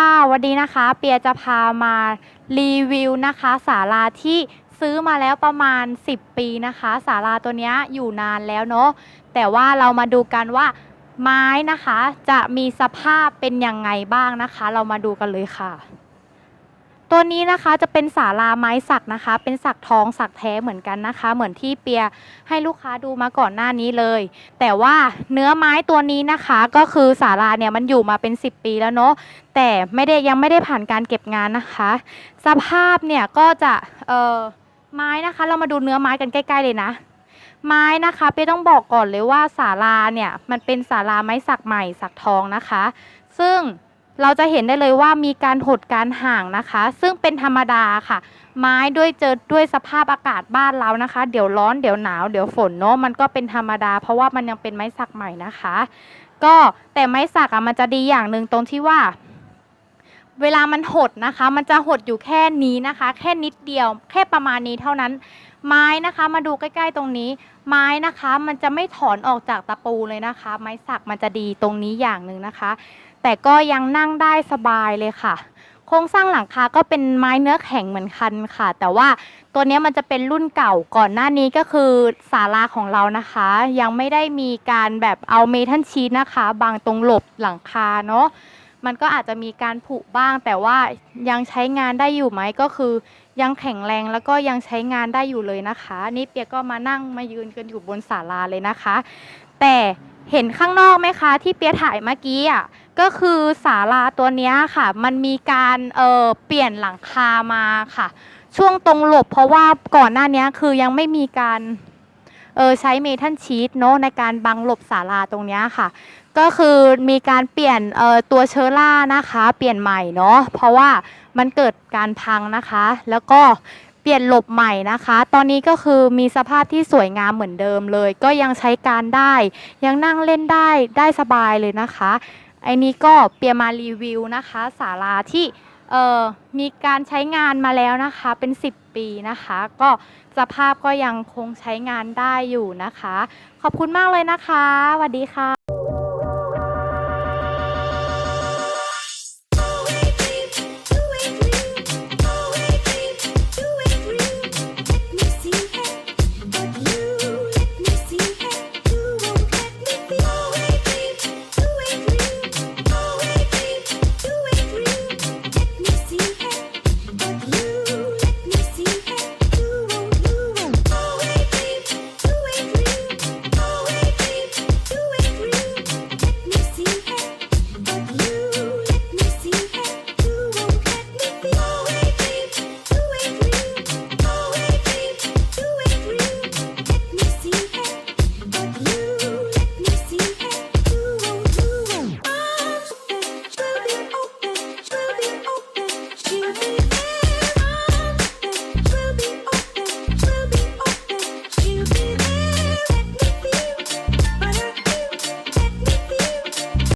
ค่ะวันนี้นะคะเปียจะพามารีวิวนะคะศาลาที่ซื้อมาแล้วประมาณ 10 ปีนะคะศาลาตัวนี้อยู่นานแล้วเนาะแต่ว่าเรามาดูกันว่าไม้นะคะจะมีสภาพเป็นยังไงบ้างนะคะ เรามาดูกันเลยค่ะ ตัวนี้นะคะจะเป็นศาลาไม้สักนะคะ เป็นสักทองสักแท้เหมือนกันนะคะ เหมือนที่เปียให้ลูกค้าดูมาก่อนหน้านี้เลย แต่ว่าเนื้อไม้ตัวนี้นะคะก็คือศาลาเนี่ยมันอยู่มาเป็น 10 ปีแล้วเนาะแต่ไม่ได้ยังไม่ได้ผ่านการเก็บงานนะคะ สภาพเนี่ยก็จะเอ่อไม้นะคะ เรามาดูเนื้อไม้กันใกล้ ๆเลยนะไม้นะคะเป้ต้องบอกก่อนเลยว่าศาลาเนี่ยมันเป็นศาลาไม้สักใหม่สักทองนะคะ ซึ่ง เราจะเห็นได้เลยว่ามีการหดการห่างนะคะ ซึ่งเป็นธรรมดาค่ะ ไม้ด้วยเจอด้วยสภาพอากาศบ้านเรานะคะ เดี๋ยวร้อนเดี๋ยวหนาวเดี๋ยวฝนเนาะมันก็เป็นธรรมดา เพราะว่ามันยังเป็นไม้สักใหม่นะคะ ก็แต่ไม้สักอะมันจะดีอย่างหนึ่งตรงที่ว่า เวลามันหดนะคะ มันจะหดอยู่แค่นี้นะคะ แค่นิดเดียว แค่ประมาณนี้เท่านั้น ไม้นะคะมาดูใกล้ ๆ ตรงนี้ ไม้นะคะ มันจะไม่ถอนออกจากตะปูเลยนะคะ ไม้สักมันจะดีตรงนี้อย่างหนึ่งนะคะ แต่ก็ยังนั่งได้สบายเลยค่ะ โครงสร้างหลังคาก็เป็นไม้เนื้อแข็งเหมือนกันค่ะ แต่ว่าตัวนี้มันจะเป็นรุ่นเก่าก่อนหน้านี้ก็คือศาลาของเรานะคะ ยังไม่ได้มีการแบบเอาเมทัลชีทนะคะ บางตรงหลบหลังคาเนาะ มันก็อาจจะมีการผุบ้าง แต่ว่ายังใช้งานได้อยู่ไหมก็คือ ยังแข็งแรงแล้วก็ยังใช้งานได้อยู่เลยนะคะ นี่เปียก็มานั่งมายืนกันอยู่บนศาลาเลยนะคะ แต่เห็นข้างนอกไหมคะที่เปียถ่ายเมื่อกี้อะก็คือศาลาตัวนี้ค่ะ มันมีการเอ่อเปลี่ยนหลังคามาค่ะ ช่วงตรงหลบเพราะว่าก่อนหน้านี้คือยังไม่มีการ เออใช้เมทัลชีตเนาะในการบังหลบศาลาตรงนี้ค่ะ ก็คือมีการเปลี่ยนเออตัวเชอร่านะคะ เปลี่ยนใหม่เนาะเพราะว่ามันเกิดการพังนะคะ แล้วก็เปลี่ยนหลบใหม่นะคะ ตอนนี้ก็คือมีสภาพที่สวยงามเหมือนเดิมเลย ก็ยังใช้การได้ ยังนั่งเล่นได้ได้สบายเลยนะคะไอ้นี้ก็เปียมารีวิวนะคะศาลาที่ มีการใช้งานมาแล้วนะคะเป็น 10 ปีนะคะ ก็สภาพก็ยังคงใช้งานได้อยู่นะคะ ขอบคุณมากเลยนะคะสวัสดีค่ะ